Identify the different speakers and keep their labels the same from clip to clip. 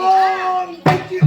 Speaker 1: ஓ குச்சி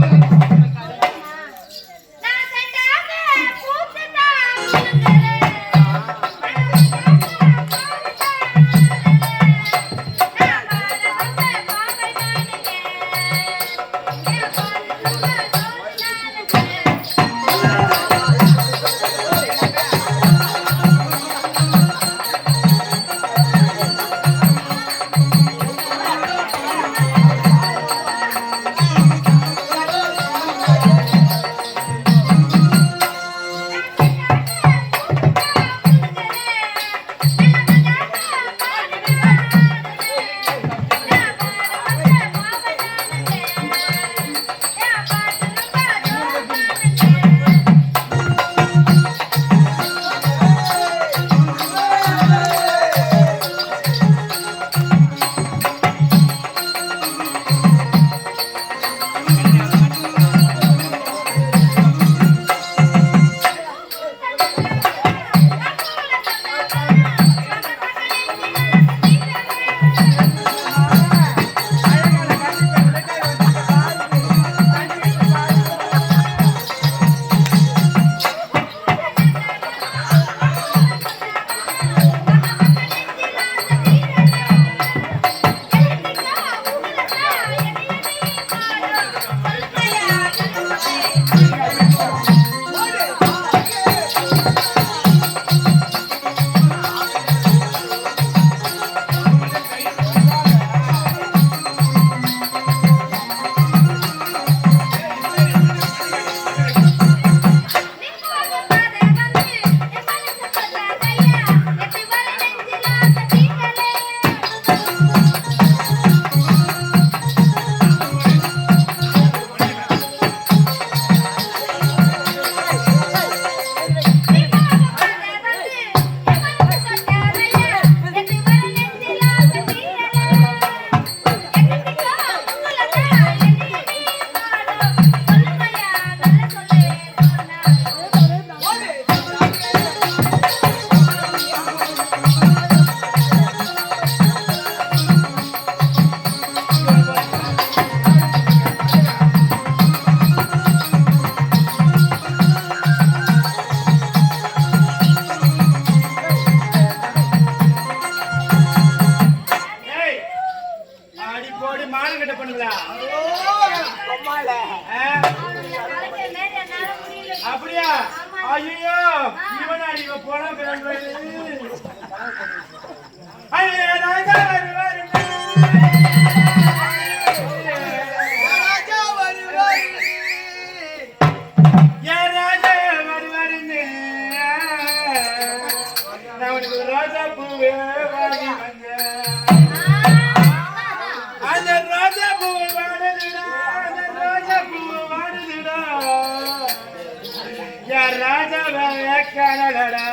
Speaker 2: யார் ராஜாவை காணலடா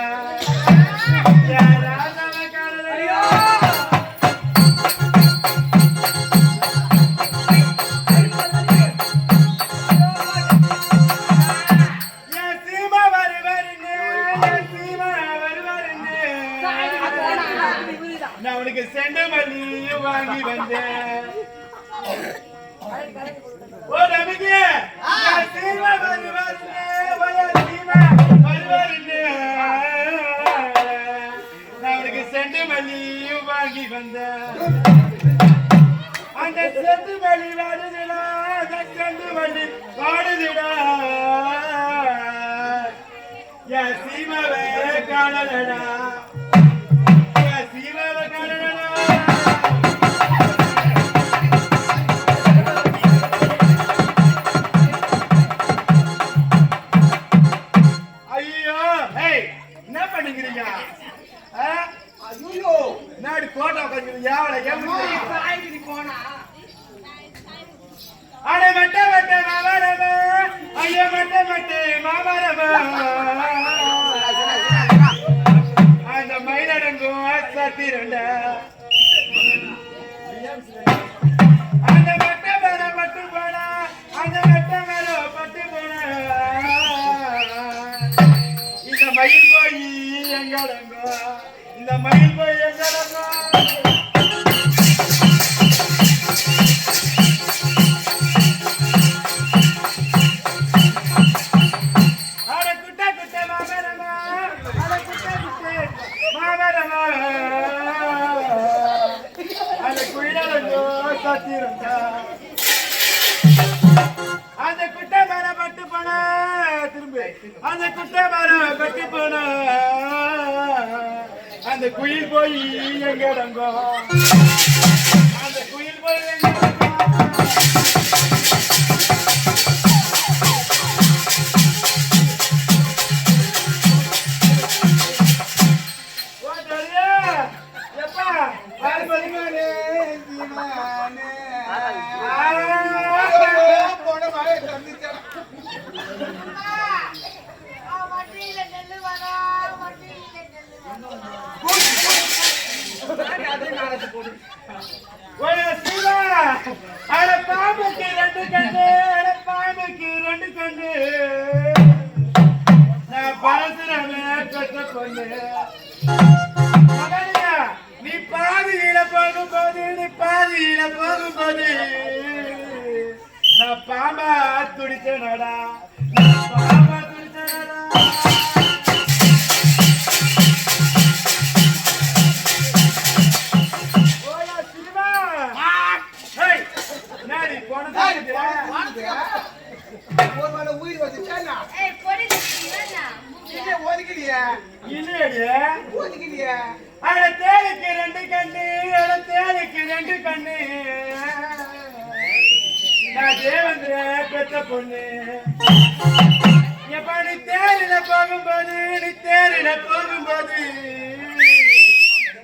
Speaker 2: யார் ராஜாவை காணலடா நான் உனக்கு வாங்கி வந்தேன். ஓ நம்பிக்கை வருவாருன்னு அவனுக்கு செண்டு மல்லியும் வாங்கி வந்த அந்த செண்டு மல்லி வாடுதுடா அந்த செண்டு மல்லி வாடுதுடா என் சீமாவே காணலடா. மாமரமா அந்த மயிலடங்கும் ஆசாத்திரண்ட அந்த மட்ட மேல அந்த மட்ட மேல இந்த மயில் போய் எங்கடங்கோ இந்த மயில் போய் அந்த குயில் போய் எங்க ரங்கோ அந்த குயில் போய் எங்க அட பாம்புக்கு ரெண்டு கண்ணு அட பாம்புக்கு ரெண்டு கண்ணு. நான் பரசுரமே பெற்ற பொண்ணு. நீ பாதியில போகும்போது நீ பாதியில போகும்போது நான் பாம்பா துடிச்சனடா. நான் பாம்பா துடிச்சனடா. இல்லையடி ரெண்டு கண்ணு அட ரெண்டு கண்ணு. நான் தேவந்திர பெத்த பொண்ணு. எப்ப நீ தேரில போகும்போது நீ தேரில போகும்போது?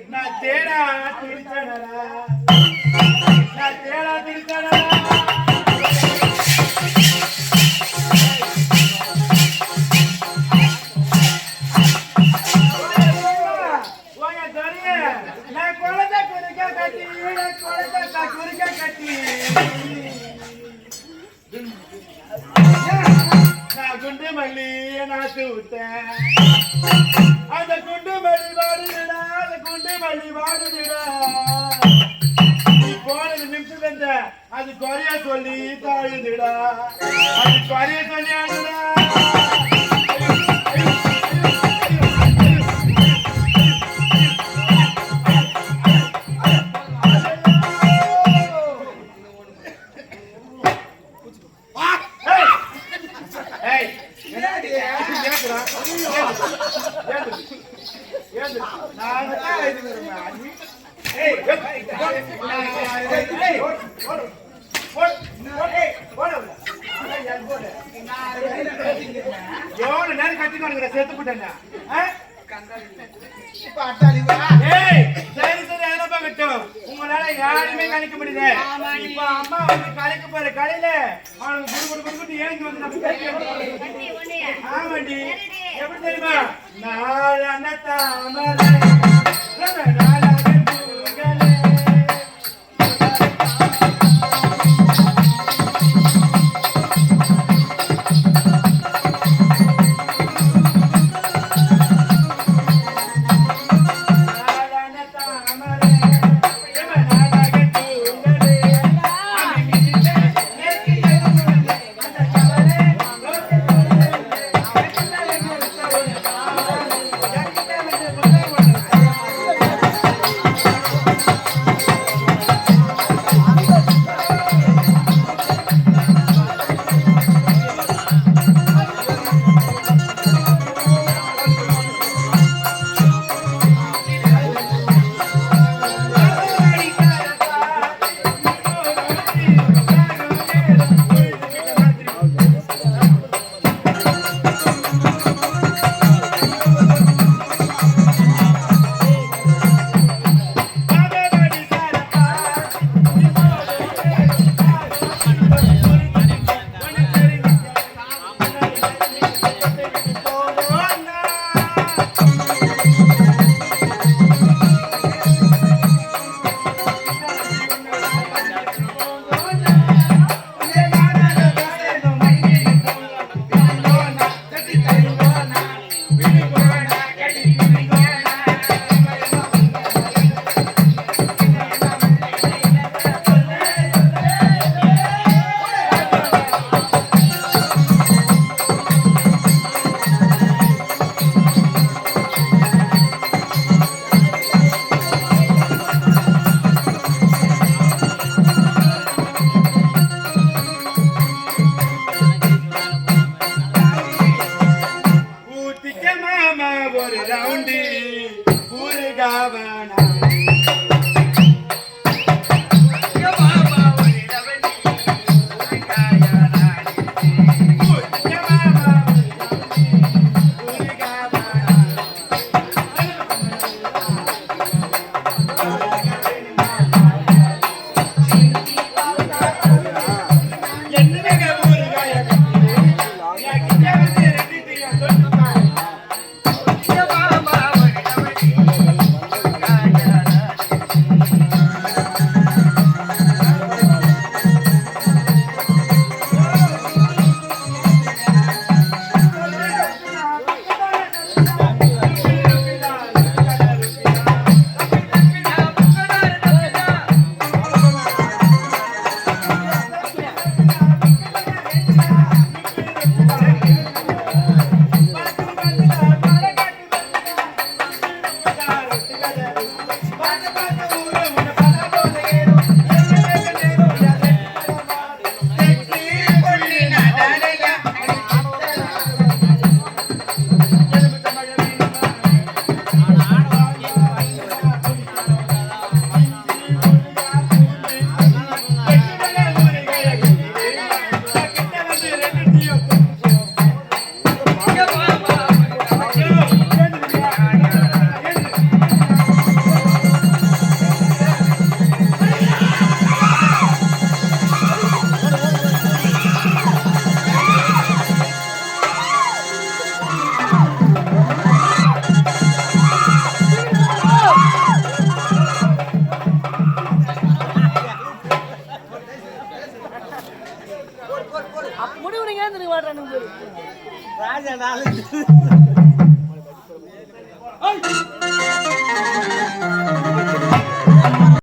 Speaker 2: நான் தேடா துடிச்சனடா நான் தேடா துடிச்சனடா அது குறைய சொல்லி தாழுதுடா அது குறைய சொல்லி ஆடுடா ஏன்
Speaker 1: என்னடி?
Speaker 2: ஏந்துடா. நான் தான் இது வருவேன். எவ்வளவு நேரம் கத்தின்னு செத்து போட்டேன்னா சரி சரி உங்களால யாருமே கணிக்க முடியல இப்ப அம்மா வந்து கலைக்க போற கலையில அவனுக்கு குடு குடு வந்து நம்ம ஆமாண்டி எப்படி தெரியுமா down.